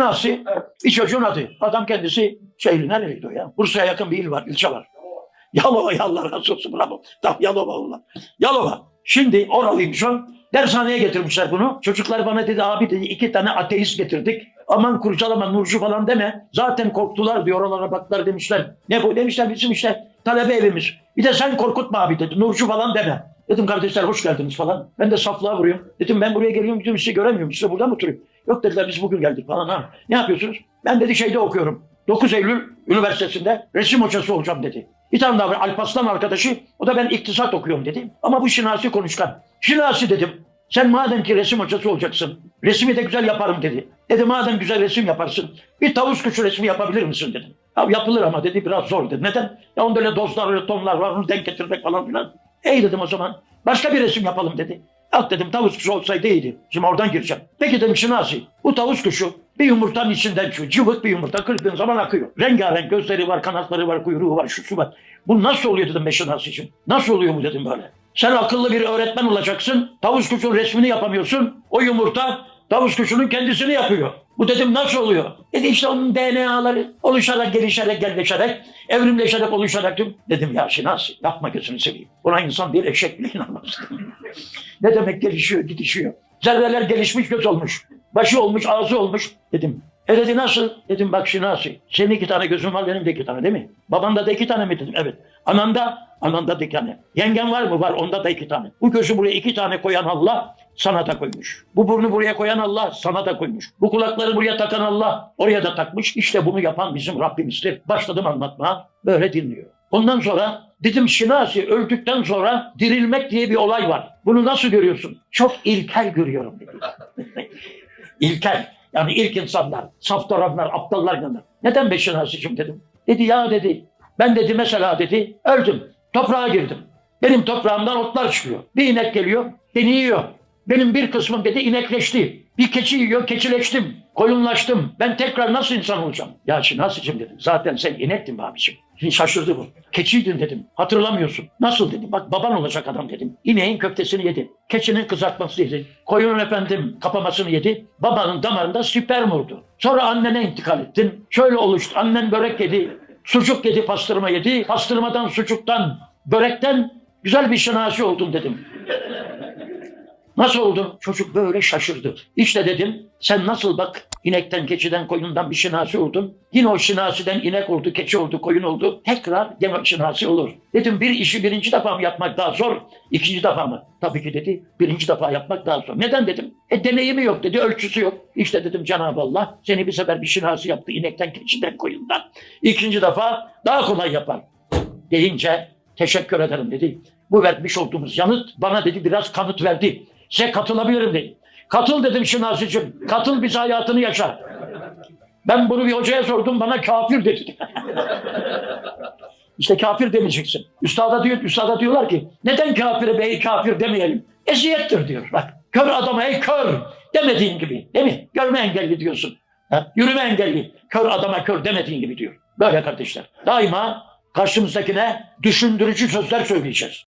Nasıl? Bir çocuğun adı. Adam kendisi şehri nereydi o ya? Bursa'ya yakın bir il var, ilçe var. Yalova, ya Allah razı olsun bravo. Tam Yalova ulan. Yalova. Şimdi oralıymış o. Dershaneye getirmişler bunu. Çocuklar bana dedi abi dedi iki tane ateist getirdik. Aman kurcalama Nurcu falan deme. Zaten korktular diyor oralara baktılar demişler. Ne bu demişler bizim işte talebe evimiz. Bir de sen korkutma abi dedi. Nurcu falan deme. Dedim kardeşler hoş geldiniz falan. Ben de saflığa vuruyorum. Dedim ben buraya geliyorum dedim sizi göremiyorum. Size burada mı oturuyorum? Yok dediler biz bugün geldik falan ha. Ne yapıyorsunuz? Ben dedi şeyde okuyorum. 9 Eylül Üniversitesi'nde resim hocası olacağım dedi. Bir tane daha var Alparslan arkadaşı. O da ben iktisat okuyorum dedi. Ama bu şinasi konuşkan. Şinasi dedim. Sen madem ki resim hocası olacaksın. Resmi de güzel yaparım dedi. Dedi madem güzel resim yaparsın. Bir tavus kuşu resmi yapabilir misin dedim. Ya yapılır ama dedi biraz zor dedi. Neden? Ya onda öyle dozlar öyle tonlar var onu denk getirmek falan filan. İyi dedim o zaman. Başka bir resim yapalım dedi. Yok dedim tavus kuşu olsaydı iyiydi. Şimdi oradan gireceğim. Peki dedim Şinasi bu tavus kuşu bir yumurtanın içinden çıkıyor. Cıvık bir yumurta kırdığın zaman akıyor. Rengarenk gözleri var, kanatları var, kuyruğu var, şusu var. Bu nasıl oluyor dedim ben Şinasi'cim. Nasıl oluyor bu dedim böyle. Sen akıllı bir öğretmen olacaksın. Tavus kuşunun resmini yapamıyorsun. O yumurta tavus kuşunun kendisini yapıyor. Bu dedim nasıl oluyor? Dedi işte onun DNA'ları oluşarak, gelişerek, gelişerek, evrimleşerek, oluşarak. Dedim, ya Şinasi yapma gözünü seveyim. Buna insan değil eşek bile inanmaz. ne demek gelişiyor, gidişiyor. Zerreler gelişmiş göz olmuş. Başı olmuş, ağzı olmuş. Dedim e dedi nasıl? Dedim bak Şinasi. Senin iki tane gözün var benim de iki tane değil mi? Babanda da iki tane mi dedim? Evet. Ananda, ananda da iki tane. Yengen var mı? Var. Onda da iki tane. Bu gözü buraya iki tane koyan Allah sana da koymuş. Bu burnu buraya koyan Allah sana da koymuş. Bu kulakları buraya takan Allah oraya da takmış. İşte bunu yapan bizim Rabbimizdir. Başladım anlatmaya. Böyle dinliyor. Ondan sonra dedim Şinasi öldükten sonra dirilmek diye bir olay var. Bunu nasıl görüyorsun? Çok ilkel görüyorum dedi. ilkel. Yani ilk insanlar, saftaranlar, aptallar inanır. Neden Beşir Hasicim dedim. Dedi ya dedi. Ben dedi mesela dedi öldüm. Toprağa girdim. Benim toprağımdan otlar çıkıyor. Bir inek geliyor, beni yiyor. Benim bir kısmım dedi inekleşti. Bir keçi yiyor, keçileştim. Koyunlaştım. Ben tekrar nasıl insan olacağım? Ya şimdi Hasicim dedim. Zaten sen inektin be abiciğim. Şimdi şaşırdı bu. Keçiydin dedim. Hatırlamıyorsun. Nasıl dedim. Bak baban olacak adam dedim. İneğin köftesini yedi. Keçinin kızartmasını yedi. Koyunun efendim kapamasını yedi. Babanın damarında sperm oldu. Sonra annene intikal ettin. Şöyle oluştu. Annen börek yedi. Sucuk yedi, pastırma yedi. Pastırmadan, sucuktan, börekten güzel bir şinasi oldun dedim. Nasıl oldu? Çocuk böyle şaşırdı. İşte dedim sen nasıl bak inekten, keçiden, koyundan bir şinasi oldun. Yine o şinasiden inek oldu, keçi oldu, koyun oldu. Tekrar gene şinasi olur. Dedim bir işi birinci defa mı yapmak daha zor, ikinci defa mı? Tabii ki dedi birinci defa yapmak daha zor. Neden dedim? E deneyimi yok dedi, ölçüsü yok. İşte dedim Cenab-ı Allah seni bir sefer bir şinasi yaptı inekten, keçiden, koyundan. İkinci defa daha kolay yapar. Deyince teşekkür ederim dedi. Bu vermiş olduğumuz yanıt bana dedi biraz kanıt verdi. Size katılabilirim dedi. Katıl dedim Şinasi'cim. Katıl biz hayatını yaşa. Ben bunu bir hocaya sordum bana kafir dedi. işte kafir demeyeceksin. Üstada, diyor, üstada diyorlar ki neden kafire bey kafir demeyelim? Eziyettir diyor. Bak kör adama ey kör demediğin gibi değil mi? Görme engelli diyorsun. Ha? Yürüme engelli. Kör adama kör demediğin gibi diyor. Böyle kardeşler. Daima karşımızdakine düşündürücü sözler söyleyeceğiz.